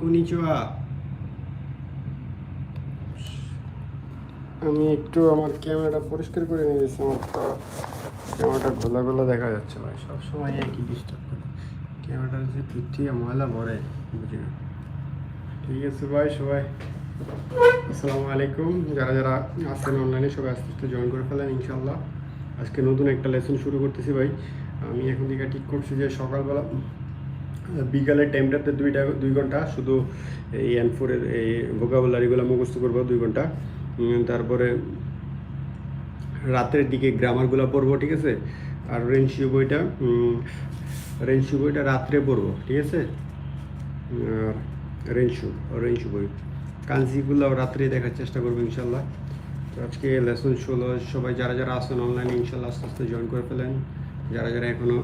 কুনিচুয়া আমি একটু আমার ক্যামেরাটা পরিষ্কার করে নিয়ে গেছি, আমার তো ক্যামেরাটা ঘোলা ঘোলা দেখা যাচ্ছে ভাই সবসময় একই ডিস্টার্ব করে। ক্যামেরাটা যে পিঠিয়ে ময়লা ভরে, বুঝি ঠিক আছে ভাই সবাই। আসসালামু আলাইকুম। যারা যারা আছেন অনলাইনে সবাই আস্তে আস্তে জয়েন করে ফেলেন ইনশাল্লাহ আজকে নতুন একটা লেসন শুরু করতেছি ভাই। আমি এখন থেকে ঠিক করছি যে সকালবেলা বিকালের টাইমটাতে দুইটা দুই ঘণ্টা, শুধু এই এন ফোরের এই ভোকাবুলারিগুলো মুখস্থ করব দুই ঘণ্টা। তারপরে রাতের দিকে গ্রামারগুলো পড়ব, ঠিক আছে? আর রেনশিও বইটা রেনশিও বইটা রাত্রে পড়ব, ঠিক আছে? আর রেনশু রেনশু বই। কাঞ্জিগুলো রাত্রে দেখার চেষ্টা করব ইনশাল্লাহ তো আজকে লেসন ষোলো, সবাই যারা যারা আসেন অনলাইনে ইনশাল্লাহ আস্তে আস্তে জয়েন করে ফেলেন। যারা যারা এখনও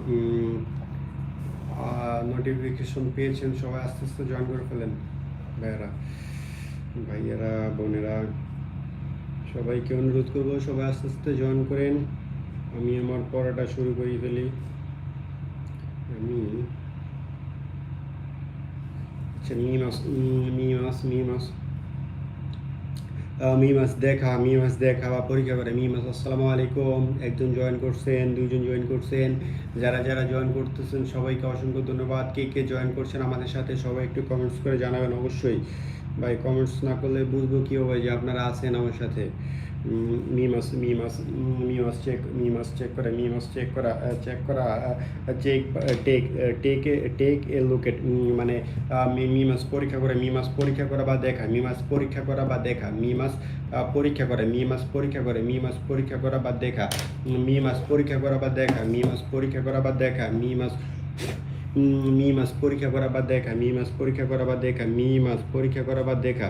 নোটিফিকেশন পেয়েছেন, সবাই আস্তে আস্তে জয়েন করে ফেলেন। ভাইয়েরা ভাইয়েরা, বোনেরা, সবাইকে অনুরোধ করব, সবাই আস্তে আস্তে জয়েন করেন। আমি আমার পড়াটা শুরু করে ফেলি। আমি আচ্ছা মি মাস মি মাস মি মাস আহ, মি মাস দেখা মি মাস দেখা বা পরীক্ষা করে মি মাস আসসালামু আলাইকুম। একজন জয়েন করছেন দুইজন জয়েন করছেন। যারা যারা জয়েন করতেছেন সবাইকে অসংখ্য ধন্যবাদ। কে কে জয়েন করছেন আমাদের সাথে সবাই একটু কমেন্টস করে জানাবেন অবশ্যই। ভাই কমেন্টস না করলে বুঝব কী হবে যে আপনারা আছেন আমার সাথে। উম, মি মাস মি মাস উম, মি মাস চেক মি মাস চেক করা মি মাস চেক করা চেক করা check take take take a look মানে আহ, মি মি মাস পরীক্ষা করে মি মাস পরীক্ষা করা বা দেখা মি মাস পরীক্ষা করা বা দেখা মি মাস পরীক্ষা করে মি মাস পরীক্ষা করে মি মাস পরীক্ষা করা বা দেখা উম, মি মাস পরীক্ষা করা বা দেখা মি মাস পরীক্ষা করা বা দেখা মি মাস মি মাস পরীক্ষা করা বা দেখা মি মাস পরীক্ষা করা বা দেখা মি মাস পরীক্ষা করা বা দেখা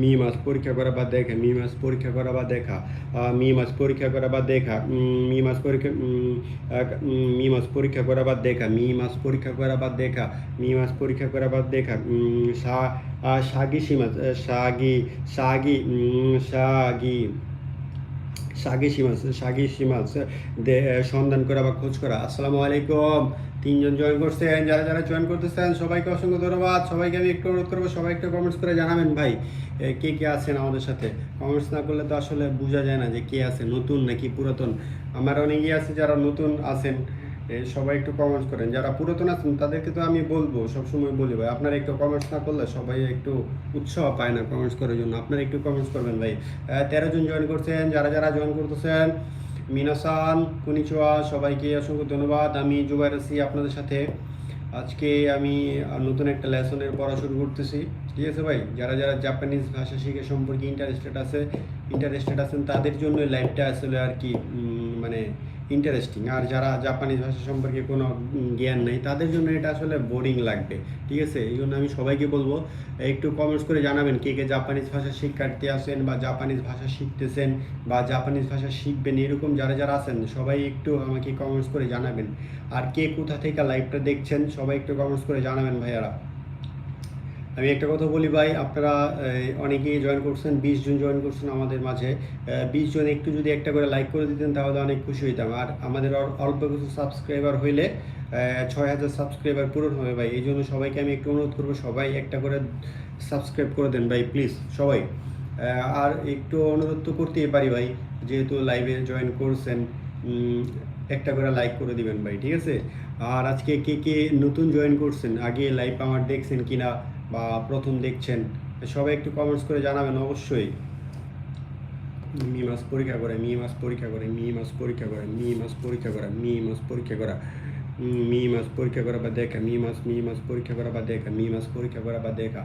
মি মাস পরীক্ষা করা বা দেখা মি মাস পরীক্ষা করা বা দেখা মি মাস পরীক্ষা করা বা দেখা মি মাস পরীক্ষা মি মাস পরীক্ষা করা বা দেখা মি মাস পরীক্ষা করা বা দেখা মি মাস পরীক্ষা করা বা দেখা সা সাগি সীমাস সাগি সাগি সাগি সাগি সীমাস সাগি সীমাস সন্ধান করা বা খোঁজ করা। আসসালামু আলাইকুম। তিনজন জয়েন করছেন যারা যারা জয়েন করতেছেন সবাইকে অসংখ্য ধন্যবাদ। সবাইকে আমি একটু অনুরোধ করব, সবাই একটু কমেন্টস করে জানাবেন ভাই কে কে আছেন আমাদের সাথে? কমেন্টস না করলে তো আসলে বোঝা যায় না যে কে আছে, নতুন নাকি পুরাতন? আমার অনেকেই আছে যারা নতুন আছেন সবাই একটু কমেন্টস করেন। যারা পুরাতন আছেন, তাদেরকে তো আমি বলব, সবসময় বলি ভাই, আপনারা একটু কমেন্টস না করলে সবাই একটু উৎসাহ পায় না কমেন্টস করার জন্য। আপনারা একটু কমেন্টস করবেন ভাই। তেরো জন জয়েন করছেন, যারা যারা জয়েন করতেছেন মিনাসান, কুনিচুয়া, সবাইকে অসংখ্য ধন্যবাদ। আমি জুবাইর আছি আপনাদের সাথে। আজকে আমি নতুন একটা লেসনের পড়া শুরু করতেছি। ঠিক আছে ভাই? যারা যারা জাপানিজ ভাষা শিখে সম্পর্কে ইন্টারেস্টেড আছে ইন্টারেস্টেড আছেন তাদের জন্য লাইভটা আসলে আর কি মানে ইন্টারেস্টিং আর যারা জাপানিজ ভাষা সম্পর্কে কোনো জ্ঞান নেই, তাদের জন্য এটা আসলে বোরিং লাগবে। ঠিক আছে? এই জন্য আমি সবাইকে বলব, একটু কমেন্টস করে জানাবেন কে কে জাপানিজ ভাষা শিক্ষার্থী আছেন বা জাপানিজ ভাষা শিখতেছেন বা জাপানিজ ভাষা শিখবেন, এরকম যারা যারা আছেন, সবাই একটু আমাকে কমেন্টস করে জানাবেন। আর কে কোথা থেকে লাইভটা দেখছেন, সবাই একটু কমেন্টস করে জানাবেন ভাইয়ারা। আমি একটা কথা বলি ভাই, আপনারা অনেকেই জয়েন করছেন, বিশ জন জয়েন করছেন আমাদের মাঝে। বিশ জন একটু যদি একটা করে লাইক করে দিতেন, তাহলে অনেক খুশি হইতাম। আর আমাদের অল- অল্প কিছু সাবস্ক্রাইবার হইলে ছয় হাজার সাবস্ক্রাইবার পূরণ হবে ভাই। এই জন্য সবাইকে আমি একটু অনুরোধ করব, সবাই একটা করে সাবস্ক্রাইব করে দেন ভাই প্লিজ সবাই। আর একটু অনুরোধ তো করতেই পারি ভাই, যেহেতু লাইভে জয়েন করছেন একটা করে লাইক করে দিবেন ভাই, ঠিক আছে? আর আজকে কে কে নতুন জয়েন করছেন, আগে লাইভ আমার দেখছেন কিনা বা প্রথম দেখছেন, সবাই একটু কমেন্টস করে জানাবেন অবশ্যই। মি মাস পরীক্ষা করে, মি মাস পরীক্ষা করে, মি মাস পরীক্ষা করে, মি মাস পরীক্ষা করা, মি মাস পরীক্ষা করা। মি মাস পরীক্ষা করা বা দেখা, মি মাস মি মাস পরীক্ষা করা বা দেখা, মি মাস পরীক্ষা করা বা দেখা,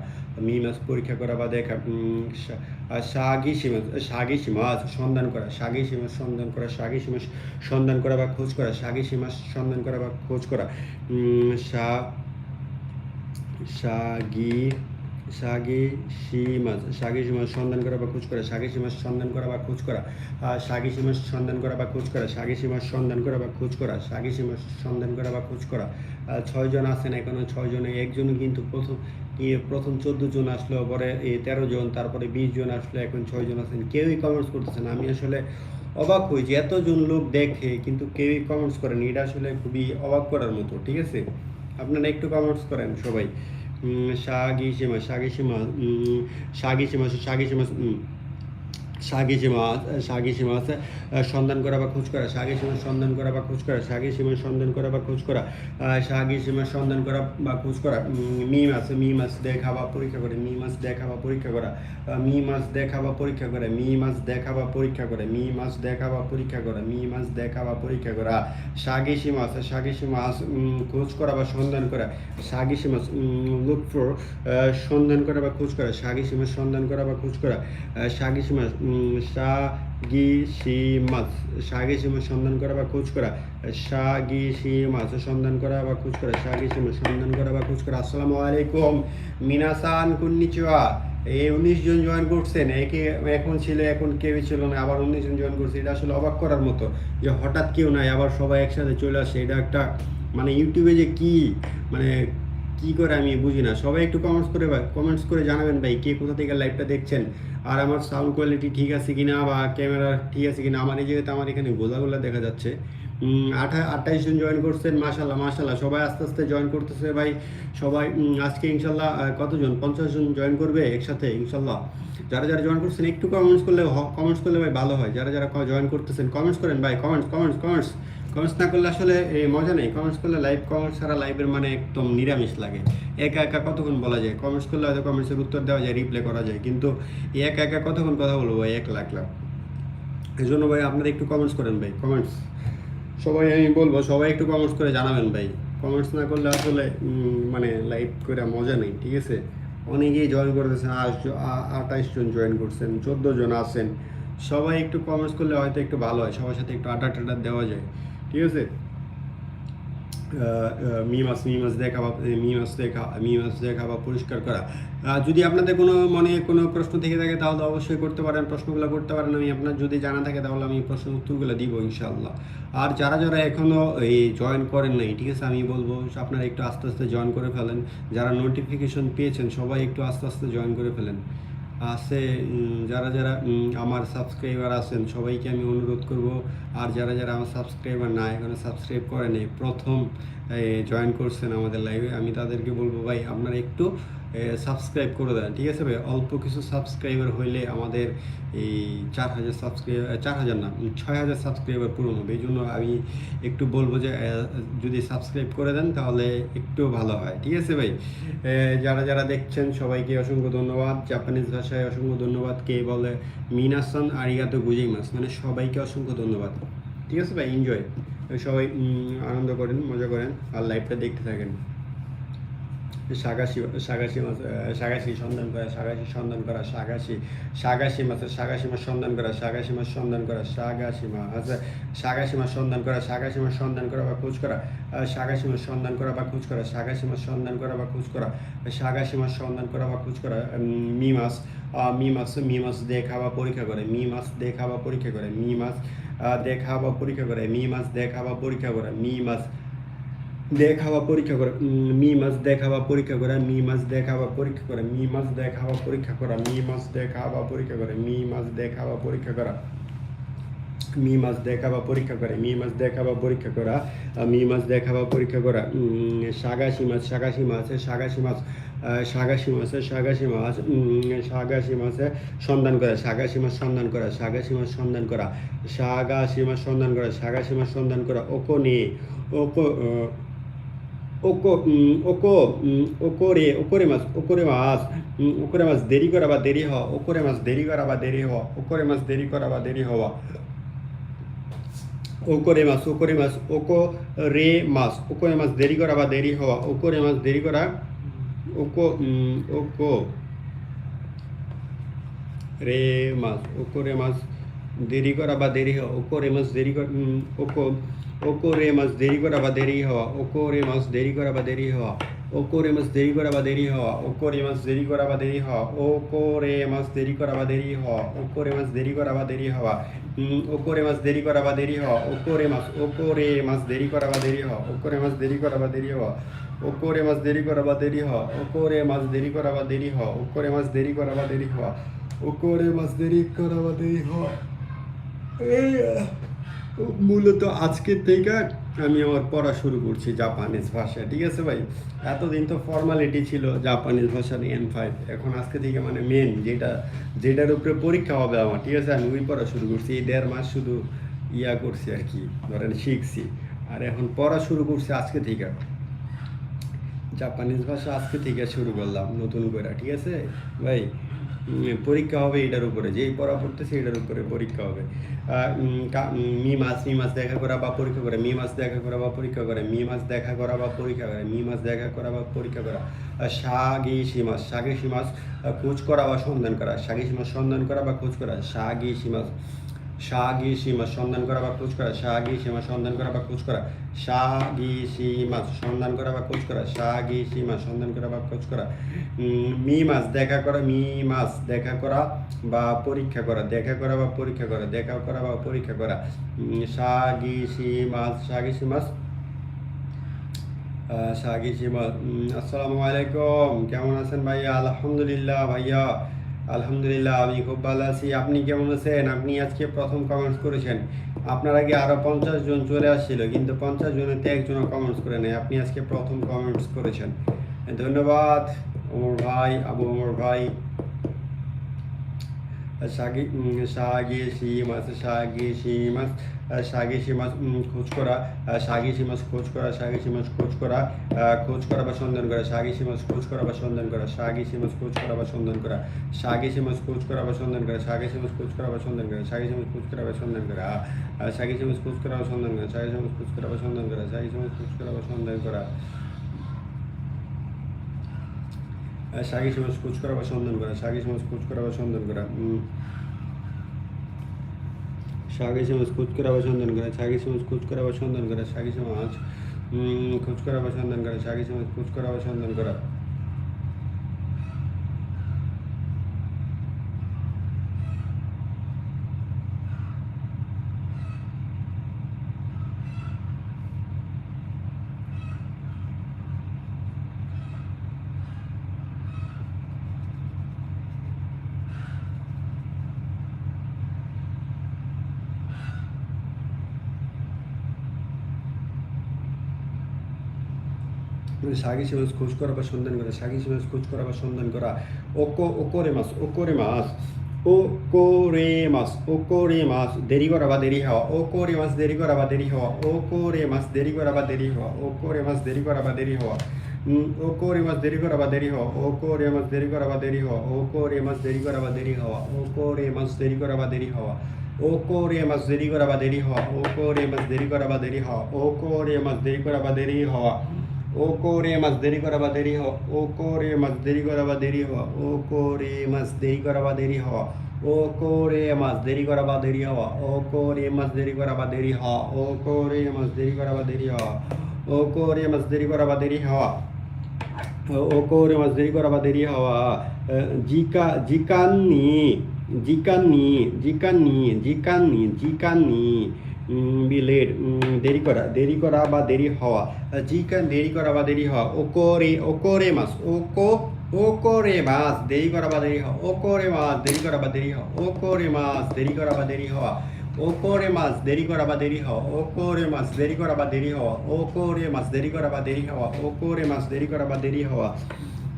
মি মাস পরীক্ষা করা বা দেখা সাগি সীমা, সাগি সীমাস সন্ধান করা, সাগি সীমাস সন্ধান করা, সাগি সীমাস সন্ধান করা বা খোঁজ করা, সাগি সীমাস সন্ধান করা বা খোঁজ করা সা সাগি সাগি সীমাস সাগি সীমাস সন্ধান করা বা খোঁজ করা, সাগি সীমাস সন্ধান করা বা খোঁজ করা সাগি সীমাস সন্ধান করা বা খোঁজ করা, সাগি সীমাস সন্ধান করা বা খোঁজ করা, সাগি সীমাস সন্ধান করা বা খোঁজ করা আছেন এখনও ছয়জনে একজনও কিন্তু প্রথম প্রথম চোদ্দ জন আসলো, পরে তেরো জন, তারপরে বিশ জন আসলো, এখন ছয় ছয়জন আছেন। কেউই কমেন্টস করতেছেন আমি আসলে অবাক হই যে এতজন লোক দেখে কিন্তু কেউই কমেন্টস করেন। এটা আসলে খুবই অবাক করার মতো, ঠিক আছে? আপনারা একটু কমেন্টস করেন সবাই। সাগিসিমা সাগিসিমা সাগিসিমা সাগিসিমা সাগিসিমা সাগিসিমা সন্ধান করা বা খোঁজ করা সাগিসীমার সন্ধান করা বা খোঁজ করা সাগিসীমার সন্ধান করা বা খোঁজ করা সাগিসীমার সন্ধান করা বা খোঁজ করা মি মাছ মি মাছ দেখা বা পরীক্ষা করে মি মাছ দেখা বা পরীক্ষা করা মি মাছ দেখা বা পরীক্ষা করে মি মাছ দেখা বা পরীক্ষা করে মি মাছ দেখা বা পরীক্ষা করা মি মাছ দেখা বা পরীক্ষা করা সাগিসি মাছ সাগিসি মাছ খোঁজ করা বা সন্ধান করা সাগিসি মাছ লুক ফর সন্ধান করা বা খোঁজ করা সাগিসি মাছ সন্ধান করা বা খোঁজ করা সাগিসি মাছ সাগিসি মাছ সাগিসি মাছ সন্ধান করা বা খোঁজ করা। সাগিসি মাছ সন্ধান করা বা খোঁজ করা। সাগিসি মাছ সন্ধান করা বা খোঁজ করা। আসসালামু আলাইকুম। মিনাসান কুন্নিচুয়া। এই উনিশ জন জয়েন করছেন। একে এখন ছিল, এখন কেউ ছিল না। আবার উনিশ জন জয়েন করছে। এটা আসলে অবাক করার মতো যে হঠাৎ কেউ নাই, আবার সবাই একসাথে চলে আসে। এটা একটা মানে ইউটিউবে যে কি মানে কি করে আমি বুঝি না। সবাই একটু কমেন্টস করে কমেন্টস করে জানাবেন ভাই, কে কোথা থেকে লাইভটা দেখছেন? আর আমার সাউন্ড কোয়ালিটি ঠিক আছে কিনা বা ক্যামেরা ঠিক আছে কিনা? আমার এই জায়গাতে আমার এখানে গোলাগোলা দেখা যাচ্ছে। আঠা আঠাইশ জন জয়েন করছেন মাশাল্লাহ মাশাল্লাহ সবাই আস্তে আস্তে জয়েন করতেছে ভাই। সবাই আজকে ইনশাল্লাহ কতজন? পঞ্চাশ জন জয়েন করবে একসাথে ইনশাল্লাহ যারা যারা জয়েন করছেন, একটু কমেন্টস করলে কমেন্টস করলে ভাই ভালো হয়। যারা যারা জয়েন করতেছেন কমেন্টস করেন ভাই কমেন্টস কমেন্টস কমেন্টস কমেন্টস না করলে আসলে মজা নেই। কমেন্টস করলে লাইভ কমেন্টস ছাড়া লাইভের মানে একদম নিরামিষ লাগে। একা একা কতক্ষণ বলা যায়? কমেন্টস করলে হয়তো কমেন্টসের উত্তর দেওয়া যায় রিপ্লাই করা যায়। কিন্তু একা একা কতক্ষণ কথা বলব ভাই? এক লাখ লাখ। এই জন্য ভাই আপনারা একটু কমেন্টস করেন ভাই। কমেন্টস সবাই আমি বলব, সবাই একটু কমেন্টস করে জানাবেন ভাই। কমেন্টস না করলে আসলে মানে লাইভ করে মজা নেই, ঠিক আছে? অনেকেই জয়েন করতেছেন আঠাইশ জন জয়েন করছেন, চোদ্দ জন আছেন। সবাই একটু কমেন্টস করলে হয়তো একটু ভালো হয়, সবার সাথে একটু আড্ডা টাড্ডা দেওয়া যায়। ঠিক আছে মি মাছ মি মাছ দেখা বা মি দেখা মি মাছ দেখা বা পরিষ্কার করা যদি আপনাদের কোনো মনে কোনো প্রশ্ন থেকে থাকে, তাহলে অবশ্যই করতে পারেন। প্রশ্নগুলো করতে পারেন। আমি আপনার যদি জানা থাকে, তাহলে আমি প্রশ্ন উত্তরগুলো দিব, ইনশাআল্লাহ। আর যারা যারা এখনও এই জয়েন করেন নাই, ঠিক আছে? আমি বলব, আপনারা একটু আস্তে আস্তে জয়েন করে ফেলেন। যারা নোটিফিকেশন পেয়েছেন, সবাই একটু আস্তে আস্তে জয়েন করে ফেলেন। আছে যারা যারা আমার সাবস্ক্রাইবার আছেন, সবাইকে আমি অনুরোধ করব। আর যারা যারা আমার সাবস্ক্রাইবার না, এখনও সাবস্ক্রাইব করে নেই, প্রথম জয়েন করছেন আমাদের লাইভে আমি তাদেরকে বলব, ভাই, আপনারা একটু সাবস্ক্রাইব করে দেন, ঠিক আছে ভাই? অল্প কিছু সাবস্ক্রাইবার হইলে আমাদের এই চার হাজার সাবস্ক্রাইবার চার হাজার না ছয় হাজার সাবস্ক্রাইবার পূরণ হবে এই জন্য আমি একটু বলব যে যদি সাবস্ক্রাইব করে দেন তাহলে একটু ভালো হয়, ঠিক আছে ভাই? যারা যারা দেখছেন, সবাইকে অসংখ্য ধন্যবাদ। জাপানিজ ভাষায় অসংখ্য ধন্যবাদ। কে বলে? মিনাসান আরিগাতো গুজাইমাস মানে সবাইকে অসংখ্য ধন্যবাদ, ঠিক আছে ভাই? এনজয় সবাই আনন্দ করেন, মজা করেন, আর লাইভটা দেখতে থাকেন। সাগাসি সাগাসি মাছ সাগাসি সন্ধান করা, সাগাসি সন্ধান করা, সাগাসি সাগাসি মাছের সাগাসি মাছ সন্ধান করা, সাগাসি মাছ সন্ধান করা, সাগাসি মাছ আচ্ছা সাগাসি মাছ সন্ধান করা, সাগাসি মাছ সন্ধান করা বা খোঁজ করা সাগাসি মাছ সন্ধান করা বা খোঁজ করা, সাগাসি মাছ সন্ধান করা বা খোঁজ করা, সাগাসি মাছ সন্ধান করা বা খোঁজ করা মি মাছ মি মাছ মি মাছ দেখা বা পরীক্ষা করে, মি মাছ দেখা বা পরীক্ষা করে, মি মাছ দেখা বা পরীক্ষা করে, মি মাছ দেখা বা পরীক্ষা করে, মি মাছ দেখা বা পরীক্ষা করা মি মাছ দেখা বা পরীক্ষা করা, মি মাছ দেখা বা পরীক্ষা করা, মি মাছ দেখা বা পরীক্ষা করা, মি মাছ দেখা বা পরীক্ষা করে, মি মাছ দেখা বা পরীক্ষা করা। মি মাছ দেখা বা পরীক্ষা করে, মি মাছ দেখা বা পরীক্ষা করা মি মাছ দেখা বা পরীক্ষা করা সাগাসি মাছ সাগাসি মাছ সাগাসি মাছ সাগাসি মাছ সাগাসি মাছ সাগাসি মাছে সন্ধান করা সাগাসি মাছ সন্ধান করা সাগাসি মাছ সন্ধান করা সাগাসি মাছ সন্ধান করা সাগাসি মাছ সন্ধান করা, ওকো নিয়ে ওকো ওকো ওকো ওকোরে ওকোরে মাছ ওকোরে মাছ ওকোরে মাছ দেরি করা বা দেরি হওয়া ওকোরে মাছ দেরি করা বা দেরি হওয়া ওকোরে মাছ দেরি করা বা দেরি হওয়া ওকোরে মাছ ওকোরে মাছ ওকো রে মাছ ওকোরে মাছ দেরি করা বা দেরি হওয়া ওকোরে মাছ দেরি করা ওকো ওকো রে মাছ ওকোরে মাছ দেরি করা বা দেরি হওয়া ওকোরে মাছ দেরি করা ওকো ওকোরে মাছ দেরি করা বা দেরি হওয়া ওকোরে মাছ দেরি করা বা দেরি হওয়া ওকোরে মাছ দেরি করা বা দেরি হওয়া ওকোরে মাছ দেরি করা বা দেরি হওয়া ওকোরে মাছ দেরি করা বা দেরি হওয়া ওকোরে মাছ দেরি করা বা দেরি হওয়া ওকোরে মাছ দেরি করা বা দেরি হওয়া ওকোরে মাছ ওকোরে মাছ দেরি করা বা দেরি হওয়া ওকোরে মাছ দেরি করা বা দেরি হওয়া ওকোরে মাছ দেরি করা বা দেরি হওয়া ওকোরে মাছ দেরি করা বা দেরি হওয়া ওকোরে মাছ দেরি করা বা দেরি হওয়া ওকোরে মাছ দেরি করা বা দেরি হওয়া মূলত আজকের থেকে আমি আমার পড়া শুরু করছি জাপানিজ ভাষা, ঠিক আছে ভাই? এতদিন তো ফর্মালিটি ছিল জাপানিজ ভাষার এন ফাইভ এখন আজকে থেকে মানে মেন যেটা, যেটার উপরে পরীক্ষা হবে আমার, ঠিক আছে? আমি ওই পড়া শুরু করছি, এই দেড় মাস শুধু ইয়া করছি আর কি, ধরেন শিখছি। আর এখন পড়া শুরু করছি আজকে থেকে। জাপানিজ ভাষা আজকে থেকে শুরু করলাম, নতুন করে, ঠিক আছে ভাই? পরীক্ষা হবে এটার উপরে, যেই পড়া পড়তেছে এটার উপরে পরীক্ষা হবে। মি মাস মি মাস দেখা করা বা পরীক্ষা করে, মি মাস দেখা করা বা পরীক্ষা করে, মি মাস দেখা করা বা পরীক্ষা করে, মি মাস দেখা করা বা পরীক্ষা করা সাগি সীমাস সাগি সীমাস খোঁজ করা বা সন্ধান করা, সাগি সীমাস সন্ধান করা বা খোঁজ করা, সাগি সীমাস সাগি সীমা সন্ধান করা বা খোঁজ করা সাগি সীমা সন্ধান করা বা খোঁজ করা সাগি সীমা সন্ধান করা বা খোঁজ করা সাগি সীমা সন্ধান করা বা খোঁজ করা মি মাস দেখা করা মি মাস দেখা করা বা পরীক্ষা করা দেখা করা বা পরীক্ষা করা দেখা করা বা পরীক্ষা করা সাগি সীমাস সাগি সীমাস সাগি উম, আসসালামু আলাইকুম কেমন আছেন ভাইয়া? আলহামদুলিল্লাহ ভাইয়া। আলহামদুলিল্লাহ আমি খুব ভালো আছি। আপনি কেমন আছেন? আপনি আজকে প্রথম কমেন্টস করেছেন। আপনার আগে আরও পঞ্চাশ জন চলে আসছিল কিন্তু পঞ্চাশ জনেতে একজনও কমেন্টস করে নেই। আপনি আজকে প্রথম কমেন্টস করেছেন। ধন্যবাদ ওমর ভাই আবু ওমর ভাই। সাগি সাগি সীমাস সাগি আহ, সাগি সীমাস উম, খোঁজ করা আহ, সাগি সীমাস খোঁজ করা সাগি সীমাস খোঁজ করা আহ, খোঁজ করা বা সন্ধান করা সাগি সীমাস খোঁজ করা বা সন্ধান করা সাগি সীমাস খোঁজ করা বা সন্ধান করা সাগি সীমাস খোঁজ করা বা সন্ধান করা সাগি সীমাস খোঁজ করা বা সন্ধান করা সাগি সীমাস খোঁজ করা বা সন্ধান করা আহ, সাগি সীমাস খোঁজ করা বা সন্ধান করা সাগি সীমাস খোঁজ করা বা সন্ধান করা সাগি সীমাস খোঁজ করা বা সন্ধান করা আহ, সাগি সমাজ খোঁজ করা বা সন্ধান করা সাগি সমাজ খোঁজ করা বা সন্ধান করা સાગીસમાં કૂચ કરાવવા સન્ધાન કરે સાગીસમાં કૂચ કરાવવા સન્ધાન કરે સાગીસમાં આંચ કૂચ કરાવવા સન્ધાન કરે સાગીસમાં કૂચ કરાવવા સન્ધાન કરાવે করা সাগি সমাজ খোঁজ করা বা সন্ধান করা সাগি সমাজ খোঁজ করা বা সন্ধান করা ওকো ওকোরে মাস ওকোরে মাস ও কোরে মাস ও কোরে মাস দেরি করা বা দেরি হওয়া ও কোরে মাস দেরি করা বা দেরি হওয়া ও কোরে মাস দেরি করা বা দেরি হওয়া ও কোরে মাস দেরি করা বা দেরি হওয়া ও কোরে মাস দেরি করা বা দেরি হওয়া ও কোরে মাস দেরি করা বা দেরি হওয়া ও কোরে মাস দেরি করা বা দেরি হওয়া ও কোরে মাস দেরি করা বা দেরি হওয়া ও কোরে মাস দেরি করা বা দেরি হওয়া ও কোরে মাস দেরি করা বা দেরি হওয়া ও কোরে মাস দেরি করা বা দেরি হওয়া ও কোরে মাছ দেরি করা বা দেরি হওয়া ও কোরে মাছ দেরি করা বা দেরি হওয়া ও কোরে মাছ দেরি করা বা দেরি হওয়া ও কোরে মাছ দেরি করা বা দেরি হওয়া ও কোরে মাছ দেরি করা বা দেরি হওয়া ও কোরে মাছ দেরি করা বা দেরি হওয়া ও কোরে মাছ দেরি করা বা দেরি হওয়া ও কোরে মাছ দেরি করা বা দেরি হওয়া জিকা জিকান্নি জিকান্নি জিকান্নি জিকান্নি জিকান্নি বিলের দেরি করা দেরি করা বা দেরি হওয়া জিকান দেরি করা বা দেরি হওয়া ও করে ও করে মাস ও কো ও করে মাস দেরি করা বা দেরি হওয়া ও করে মাস দেরি করা বা দেরি হওয়া ও করে মাস দেরি করা বা দেরি হওয়া ও করে মাস দেরি করা বা দেরি হওয়া ও করে মাস দেরি করা বা দেরি হওয়া ও করে মাস দেরি করা বা দেরি হওয়া ও করে মাস দেরি করা বা দেরি হওয়া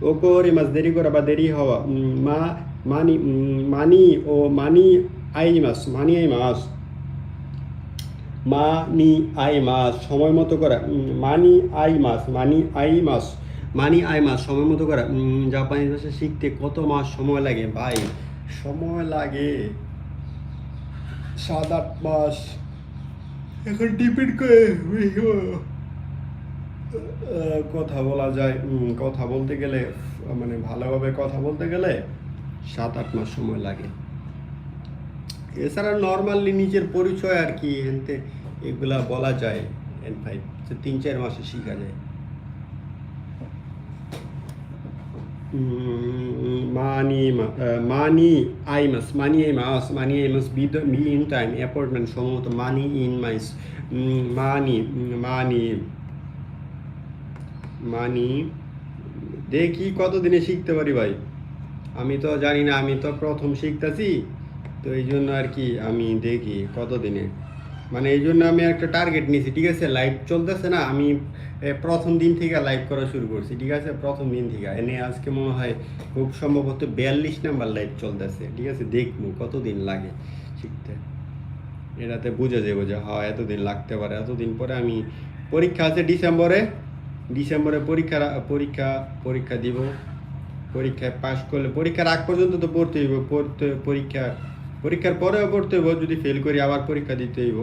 ও করে মাস দেরি করা বা দেরি হওয়া মা মানি মানি ও মানি আই মাস মানি আই মাস মানি আই মাস সময় মতো করা মানি আই মাস মানি আই মাস মানি আই মাস সময় মতো করা উম, জাপানি ভাষা শিখতে কত মাস সময় লাগে ভাই? সময় লাগে সাত আট মাস। এখন ডিপেন্ড করে কথা বলা যায় কথা বলতে গেলে মানে ভালোভাবে কথা বলতে গেলে সাত আট মাস সময় লাগে। এছাড়া নর্মালি নিজের পরিচয় আর কি এনতে এগুলা বলা যায়। এন ফাইভ তিন চার মাসে শেখা যায়। মানি মানি আই মাস মানি আই মাস মানি আই মাস be me in time, appointment সম্ভবত মানি ইন মাইস মানি মানি মানি, দেখি কতদিনে শিখতে পারি ভাই। আমি তো জানি না, আমি তো প্রথম শিখতেছি। তো এই জন্য আর কি আমি দেখি কতদিনে। মানে এই জন্য আমি একটা টার্গেট নিয়েছি ঠিক আছে? লাইভ চলতেছে না, আমি প্রথম দিন থেকে লাইভ করা শুরু করছি, ঠিক আছে? প্রথম দিন থেকে। এনে আজকে মনে হয় খুব সম্ভবত বিয়াল্লিশ নাম্বার লাইভ চলতেছে, ঠিক আছে? দেখব কতদিন লাগে শিখতে। এটাতে বুঝে যাব যে হ্যাঁ এতদিন লাগতে পারে। এতদিন পরে আমি পরীক্ষা আছে ডিসেম্বরে। ডিসেম্বরে পরীক্ষা পরীক্ষা পরীক্ষা দিব। পরীক্ষায় পাশ করলে, পরীক্ষার আগ পর্যন্ত তো পড়তে হইব পড়তে পরীক্ষা পরীক্ষার পরেও পড়তে হইব, যদি ফেল করি আবার পরীক্ষা দিতে হইব।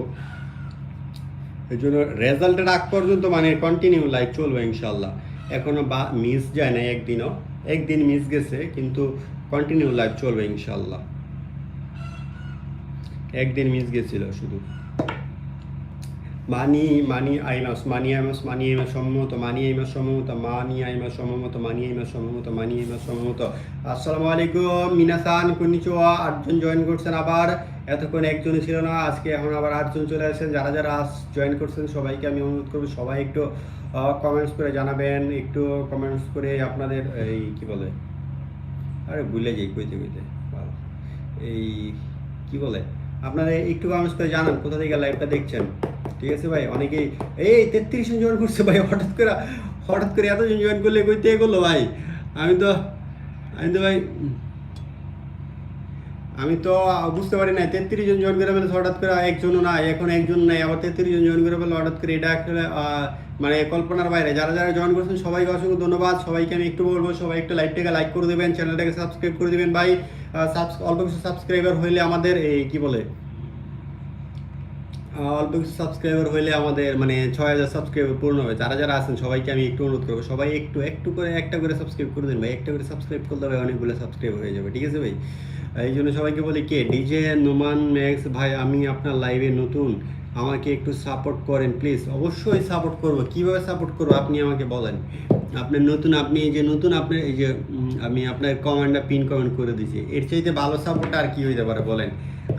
এই জন্য রেজাল্টের আগ পর্যন্ত মানে কন্টিনিউ লাইফ চলবে ইনশাল্লাহ এখনও বা মিস যায় না একদিনও। একদিন মিস গেছে, কিন্তু কন্টিনিউ লাইফ চলবে ইনশাল্লাহ একদিন মিস গেছিল শুধু। মানি মানি আইমাস মানি আইমাস মানি আইমাস সম্মত মানি আইমাস সম্মত মানি আইমাস সম্মত মানি আইমাস সম্মত মানি আইমাস সম্মত আসসালামু আলাইকুম, মিনাসান কুনিচুয়া আটজন জয়েন করছেন আবার। এতক্ষণ একজনই ছিল না, আজকে এখন আবার আটজন চলে আসছেন। যারা যারা আজ জয়েন করছেন, সবাইকে আমি অনুরোধ করব, সবাই একটু কমেন্টস করে জানাবেন, একটু কমেন্টস করে আপনাদের এই কি বলে? আরে ভুলে যাই, কইতে কইতে এই কি বলে? আপনারা একটু কমেন্টস করে জানান, কোথা থেকে লাইভটা দেখছেন? ঠিক আছে ভাই? অনেকেই, এই তেত্রিশ জন জয়েন করছে ভাই, হঠাৎ করে হঠাৎ করে এতজন জয়েন করলে কইতে করল ভাই? আমি তো আমি তো ভাই, আমি তো বুঝতে পারি না তেত্রিশ জন জয়েন করে ফেলে হঠাৎ করে একজনও নাই, এখন একজন নাই, আবার তেত্রিশ জন জয়েন করে ফেলে হঠাৎ করে এটা আসলে মানে কল্পনার বাইরে। যারা যারা জয়েন করছেন, সবাইকে অসংখ্য ধন্যবাদ। সবাইকে আমি একটু বলব, সবাই একটু লাইভটাকে লাইক করে দেবেন চ্যানেলটাকে সাবস্ক্রাইব করে দেবেন। ভাই অল্প কিছু সাবস্ক্রাইবার হইলে আমাদের এই, কি বলে অল্প কিছু সাবস্ক্রাইবার হইলে আমাদের মানে ছয় হাজার সাবস্ক্রাইবার পূর্ণ হবে। যারা যারা আছেন, সবাইকে আমি একটু অনুরোধ করব, সবাই একটু একটু করে একটা করে সাবস্ক্রাইব করে দিন ভাই। একটা করে সাবস্ক্রাইব করলে ভাই অনেকগুলো সাবস্ক্রাইব হয়ে যাবে, ঠিক আছে ভাই? এই জন্য সবাইকে বলি কে? ডিজে নোমান ম্যাক্স ভাই, আমি আপনার লাইভে নতুন। আমাকে একটু সাপোর্ট করেন প্লিজ অবশ্যই সাপোর্ট করব। কীভাবে সাপোর্ট করব, আপনি আমাকে বলেন। আপনার নতুন, আপনি এই যে নতুন, আপনার এই যে আমি আপনার কমেন্টটা পিন কমেন্ট করে দিয়েছি। এর চাইতে ভালো সাপোর্ট আর কি হইতে পারে, বলেন।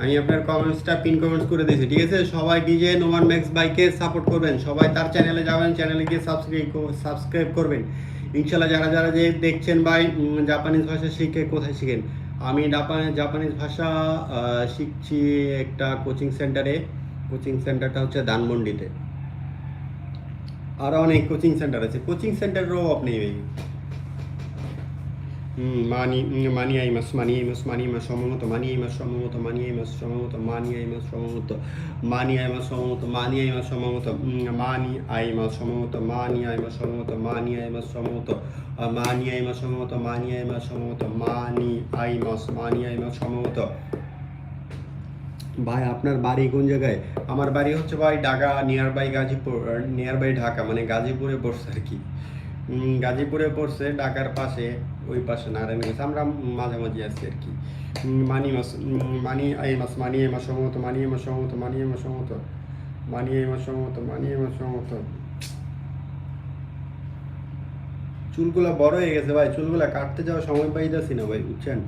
আমি আপনার কমেন্টসটা পিন কমেন্টস করে দিয়েছি ঠিক আছে? সবাই ডিজে নোমান ম্যাক্স বাইকে সাপোর্ট করবেন। সবাই তার চ্যানেলে যাবেন চ্যানেলে গিয়ে সাবস্ক্রাইব সাবস্ক্রাইব করবেন। ইনশাল্লাহ যারা যারা যে দেখছেন ভাই জাপানিজ ভাষা শিখে কোথায় শিখেন? আমি জাপান জাপানিজ ভাষা শিখছি একটা কোচিং সেন্টারে কোচিং সেন্টারটা হচ্ছে ধানমন্ডিতে। আরও অনেক কোচিং সেন্টার আছে। কোচিং সেন্টারেরও হুম, মানি মানি আইমাস মানি আইমাস মানি আইমাস সম্ভবত মানি আইমাস সম্ভবত মানি আইমাস সম্ভবত মানি আইমাস সম্ভবত মানি আইমাস সম্ভবত মানি আইমাস উম, মানি আইমাস সম্ভবত মানি আইমাস সম্ভবত মানি আইমাস আহ, মানি আইমাস সম্ভবত মানি আইমাস সম্ভবত মানি আইমাস মানি আইমাস সম্ভবত ভাই আপনার বাড়ি কোন জায়গায় আমার বাড়ি হচ্ছে ভাই Dhaka near by Gazipur near by Dhaka মানে গাজীপুরে পড়ছে আর কি গাজীপুরে পড়ছে ঢাকার পাশে ওই পাশে নারায়ণগঞ্জ আমরা মাঝামাঝি আছি আর কি। মানি মাস, মানি আই মাস, মানি এ মাস সম্ভবত, মানি এ মাস সম্ভবত, মানি এ মাস সম্ভবত, মানি এ মাস সম্ভবত, মানি এ মাস সম্ভবত। চুলগুলা বড় হয়ে গেছে ভাই, চুলগুলা কাটতে যাওয়ার সময় পাইতেছি না ভাই, বুঝছেন?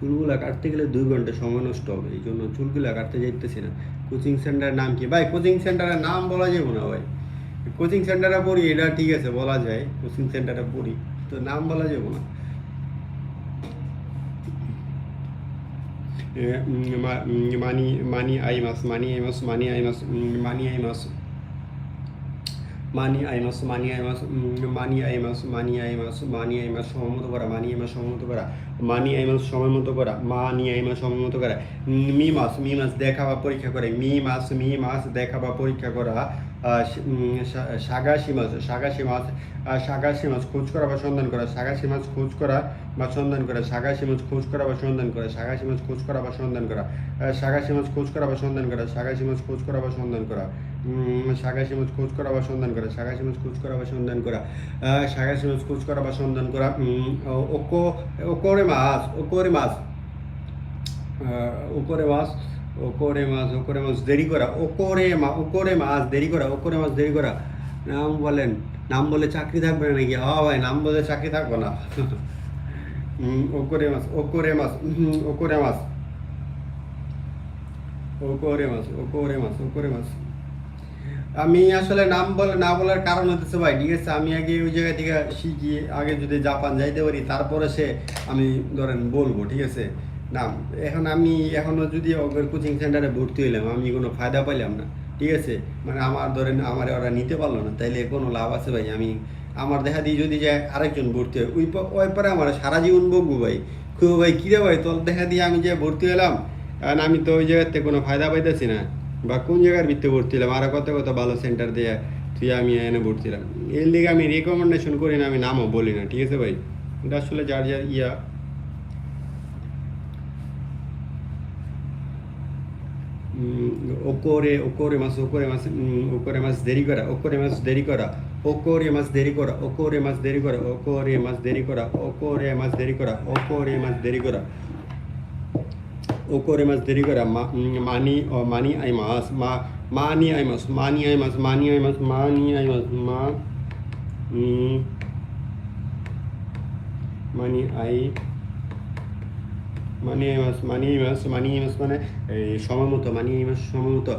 চুলগুলা কাটতে গেলে দুই ঘণ্টা সময় নষ্ট হবে, এই জন্য চুলগুলা কাটতে যাইতেছি না। কোচিং সেন্টারের নাম কি? ভাই, কোচিং সেন্টারের নাম বলা যাবে না ভাই। কোচিং সেন্টারে পড়ি, এটা ঠিক আছে, বলা যায়, কোচিং সেন্টারে পড়ি, তো নাম বলা যাবে না এ, উম, মা- উম, মানি মানি আই মাস মানি আই মাস মানি আই মাস উম, মানি আই মাস মানি আই মাস মানি আই মাস উম, মানি আই মাস মানি আই মাস মানি আই মাস সময় মতো করা মানি আই মাস সময় করা মানি আই মাস সময় মতো করা মানি আই মাস সময় মতো করা মি মাস মি মাস দেখা বা পরীক্ষা করে মি মাস মি মাস দেখা বা পরীক্ষা করা সাগাশি মাছ সাগাসি মাছ সাগাসি মাছ খোঁজ করা বা সন্ধান করা সাগাশি মাছ খোঁজ করা বা সন্ধান করা সাগাসি মাছ খোঁজ করা বা সন্ধান করা সাগাসি মাছ খোঁজ করা বা সন্ধান করা আহ, সাগাসি মাছ খোঁজ করা বা সন্ধান করা সাগাসি মাছ খোঁজ করা বা সন্ধান করা উম, সাগাসি খোঁজ করা বা সন্ধান করা সাগাসি মাছ খোঁজ করা বা সন্ধান করা আহ, সাগাসি খোঁজ করা বা সন্ধান করা ও- ওকো ওকরে মাছ ওকরে মাছ ওকরে মাছ ওকরে মাছ ওকরে মাছ দেরি করা ওকরে মা ওকরে মাছ দেরি করা ওকরে মাছ দেরি করা নাম বলেন নাম বলে চাকরি থাকবে না নাকি? হ্যাঁ ভাই নাম বলে চাকরি থাকব না। উম, ওকরে মাছ ওকরে মাছ উম, ওকরে মাছ ওকরে মাছ ওকরে মাছ ওকরে মাছ আমি আসলে নাম বলে না বলার কারণ হতেছে ভাই ঠিক আছে? আমি আগে ওই জায়গা থেকে শিখি আগে যদি জাপান যাইতে পারি তারপরে সে আমি ধরেন বলব ঠিক আছে? নাম। এখন আমি এখনও যদি ওদের কোচিং সেন্টারে ভর্তি হইলাম আমি কোনো ফায়দা পাইলাম না ঠিক আছে? মানে আমার ধরেন আমার ওরা নিতে পারল না তাইলে কোনো লাভ আছে ভাই? আমি আমার দেখা দিই যদি যায় আরেকজন ভর্তি হয়। ওই ওই পরে আমার সারা জীবন বকবো ভাই। খুব ভাই কিরে ভাই, তোর দেখা দিয়ে আমি যে ভর্তি হলাম কারণ আমি তো ওই জায়গাতে কোনো ফায়দা পাইতেছি না। বা কোন জায়গার ভিত্তি ভর্তি হলাম? আরও কত কত ভালো সেন্টার দিয়ে তুই আমি এনে ভর্তি হলাম। এর লিগে আমি রেকমেন্ডেশন করি না, আমি নামও বলি না, ঠিক আছে ভাই? এটা আসলে যার যার ইয়া। ওকরে ওকরে মাছ ওকরে মাছ ওকরে মাছ দেরি করা ওকরে মাছ দেরি করা ওকরে মাছ দেরি করা ওকরে মাছ দেরি করা ওকরে মাছ দেরি করা ওকরে মাছ দেরি করা ওকরে মাছ দেরি করা ওকরে মাছ দেরি করা মা- উম, মানি ও মানি আই মাছ মা মানি আই মাছ মানি আই মাছ মানি আই মাছ মানি আই মাছ মা উম, মানি আই মানি মাস মানি মাস মানি মাস মানে এই সময়মতো মানি মাস সময়মতো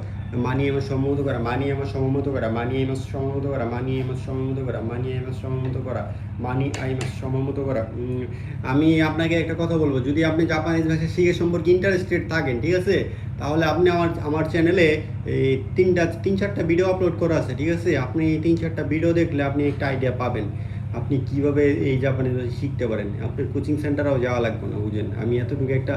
মানি মাস সময়মতো করা মানি মাস সময়মতো করা মানি মাস সময়মতো করা মানি মাস সময়মতো করা মানি মাস সময়মতো করা মানি আই মাস সময়মতো করা আমি আপনাকে একটা কথা বলব, যদি আপনি জাপানিজ ভাষা শিখে সম্পর্কে ইন্টারেস্টেড থাকেন, ঠিক আছে? তাহলে আপনি আমার আমার চ্যানেলে এই তিনটা, তিন চারটা ভিডিও আপলোড করা আছে, ঠিক আছে? আপনি তিন চারটা ভিডিও দেখলে আপনি একটা আইডিয়া পাবেন। আপনি কীভাবে এই জাপানি ভাষা শিখতে পারেন? আপনার কোচিং সেন্টারেও যাওয়া লাগবে না বুঝেন আমি এতটুকু একটা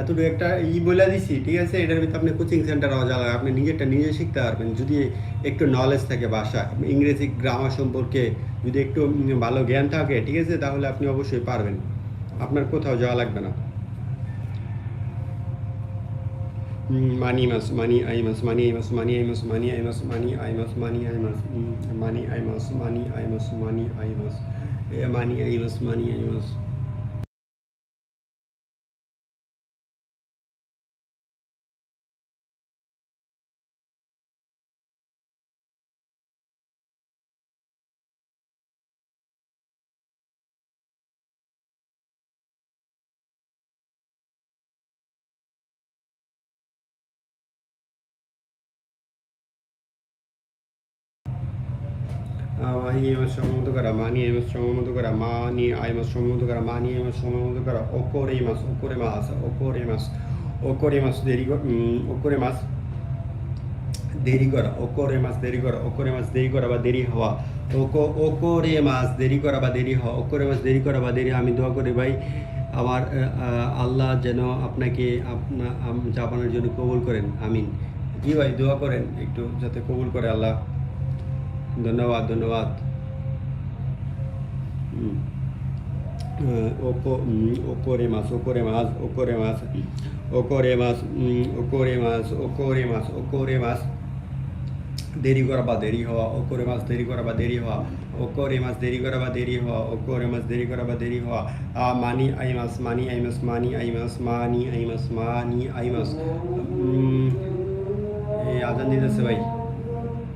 এতটুকু একটা ই বলে দিছি, ঠিক আছে? এটার ভিতরে আপনি কোচিং সেন্টারেও যাওয়া লাগবে। আপনি নিজেরটা নিজে শিখতে পারবেন। যদি একটু নলেজ থাকে ভাষা ইংরেজি গ্রামার সম্পর্কে যদি একটু ভালো জ্ঞান থাকে, ঠিক আছে? তাহলে আপনি অবশ্যই পারবেন। আপনার কোথাও যাওয়া লাগবে না। money must money I must money I must money I must money I must money I must money I must money I must money I must money I must money I must money I must মাস সম্মত করা মানি করা মানি করা মানি করা ওকরে মাস ওকরে মাস ওকরে মাস ওকরে মাস দেরি কর- উম, ওকরে মাস দেরি করা ওকরে মাস দেরি করা ওকরে মাস দেরি করা বা দেরি হওয়া ওকো ওকরে মাস দেরি করা বা দেরি হওয়া ওকরে মাস দেরি করা বা দেরি আমি দোয়া করি ভাই আমার আল্লাহ যেন আপনাকে আপনা জাপানের জন্য কবুল করেন। আমিন। জি ভাই দোয়া করেন একটু যাতে কবুল করে আল্লাহ। ধন্যবাদ ধন্যবাদ 怒ります怒ります怒ります怒ります怒ります怒ります怒りますデリゴラバデリホア怒りますデリゴラバデリホア怒りますデリゴラバデリホア怒りますデリゴラバデリホアあ間に合います間に合います間に合います間に合います間に合いますうんえー、あだねですわい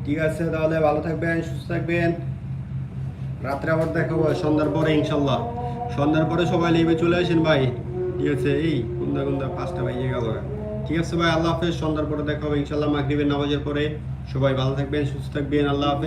ঠিক আছে, তাহলে ভালো থাকবেন, সুস্থ থাকবেন। রাত্রে আবার দেখাবো সন্ধ্যার পরে ইনশাল্লাহ। সন্ধ্যার পরে সবাই লিভে চলে আসেন ভাই। ঠিক আছে, এই কুন্দা কুন্দা পাঁচটা বাজিয়ে গেল। ঠিক আছে ভাই, আল্লাহ হাফেজ, সন্ধ্যার পরে দেখা হবে ইনশাল্লাহ মাগরিবের নামাজের পরে। সবাই ভালো থাকবেন, সুস্থ থাকবেন, আল্লাহ হাফেজ।